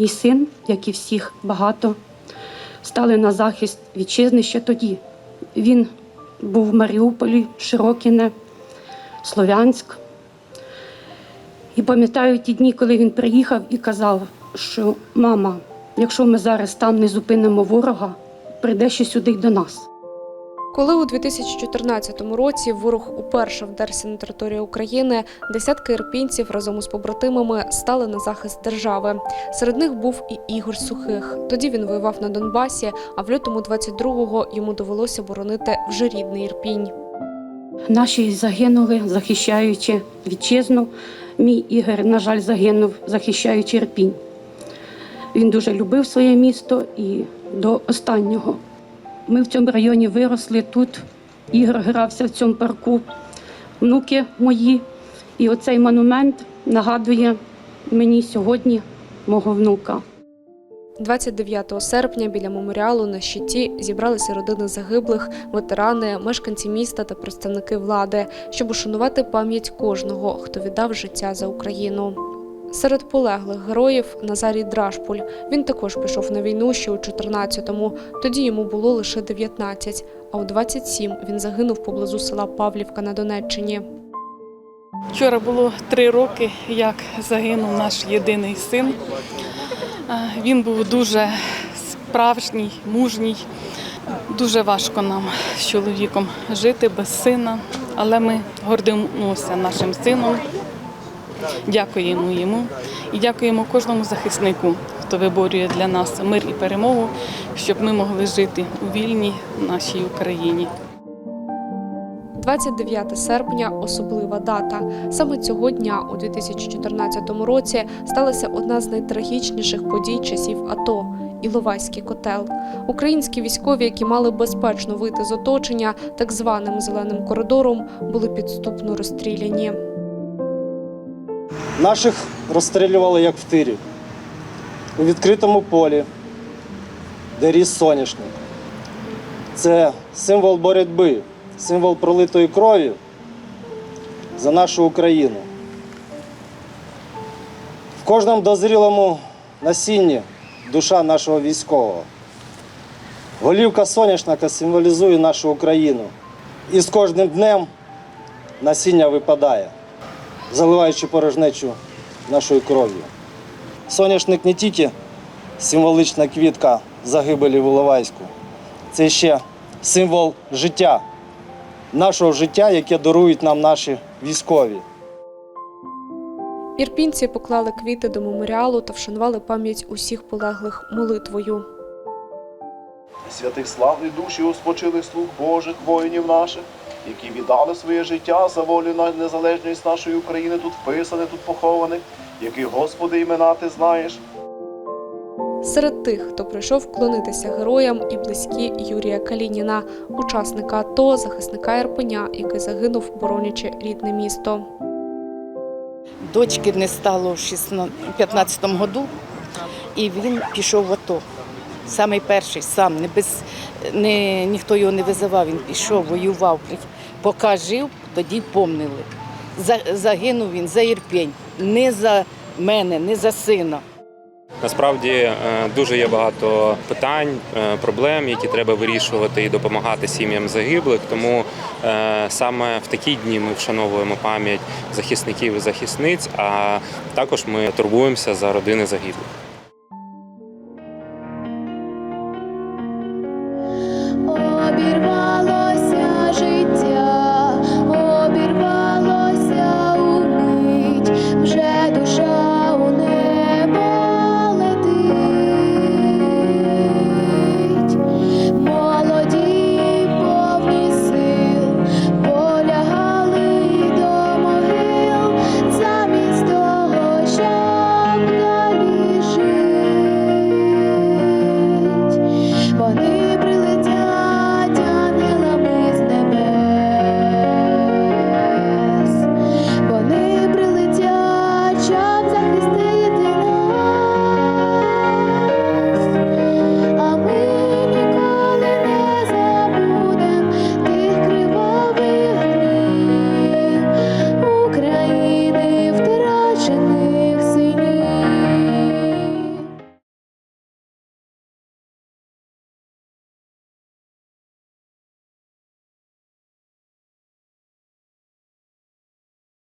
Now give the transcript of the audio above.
Мій син, як і всіх багато, стали на захист вітчизни ще тоді. Він був в Маріуполі, Широкіне, Слов'янськ. І пам'ятаю ті дні, коли він приїхав і казав, що мама, якщо ми зараз там не зупинимо ворога, прийде ще сюди й до нас. Коли у 2014 році ворог уперше вдерся на територію України, десятки ірпінців разом із побратимами стали на захист держави. Серед них був і Ігор Сухих. Тоді він воював на Донбасі, а в лютому 22-го йому довелося боронити вже рідний Ірпінь. Наші загинули, захищаючи вітчизну. Мій Ігор, на жаль, загинув, захищаючи Ірпінь. Він дуже любив своє місто і до останнього. Ми в цьому районі виросли тут. Ігор грався в цьому парку, внуки мої. І оцей монумент нагадує мені сьогодні мого внука. 29 серпня біля меморіалу на щиті зібралися родини загиблих, ветерани, мешканці міста та представники влади, щоб ушанувати пам'ять кожного, хто віддав життя за Україну. Серед полеглих героїв Назарій Драшпуль. Він також пішов на війну ще у 14-му. Тоді йому було лише 19, а у 27 він загинув поблизу села Павлівка на Донеччині. Вчора було три роки, як загинув наш єдиний син. Він був дуже справжній, мужній. Дуже важко нам з чоловіком жити без сина, але ми гордимося нашим сином. Дякуємо йому і дякуємо кожному захиснику, хто виборює для нас мир і перемогу, щоб ми могли жити у вільній нашій Україні. 29 серпня особлива дата. Саме цього дня, у 2014 році, сталася одна з найтрагічніших подій часів АТО. Іловайський котел. Українські військові, які мали безпечно вийти з оточення так званим зеленим коридором, були підступно розстріляні. Наших розстрілювали як в тирі, у відкритому полі, де ріс соняшник. Це символ боротьби, символ пролитої крові за нашу Україну. В кожному дозрілому насінні душа нашого військового. Голівка соняшника символізує нашу Україну. І з кожним днем насіння випадає заливаючи порожнечу нашою кров'ю. Соняшник не тільки символична квітка загибелі в Іловайську, це ще символ життя, нашого життя, яке дарують нам наші військові. Ірпінці поклали квіти до меморіалу та вшанували пам'ять усіх полеглих молитвою. святих славних душі у спочилих слуг Божих воїнів наших, які віддали своє життя за волю на незалежність нашої України, тут вписаних, тут похованих, яких, Господи, імена ти знаєш. Серед тих, хто прийшов вклонитися героям, і близькі Юрія Калініна, учасника АТО, захисника Ірпеня, який загинув, боронячи рідне місто. Дочки не стало в 2015 году, і він пішов в АТО. Самий перший, сам, не без, не, ніхто його не визивав, він пішов, воював. Поки жив, тоді помнили. Загинув він за Ірпень, не за мене, не за сина. Насправді е, дуже є багато питань, е, проблем, які треба вирішувати і допомагати сім'ям загиблих. Тому е, саме в такі дні ми вшановуємо пам'ять захисників і захисниць, а також ми турбуємося за родини загиблих.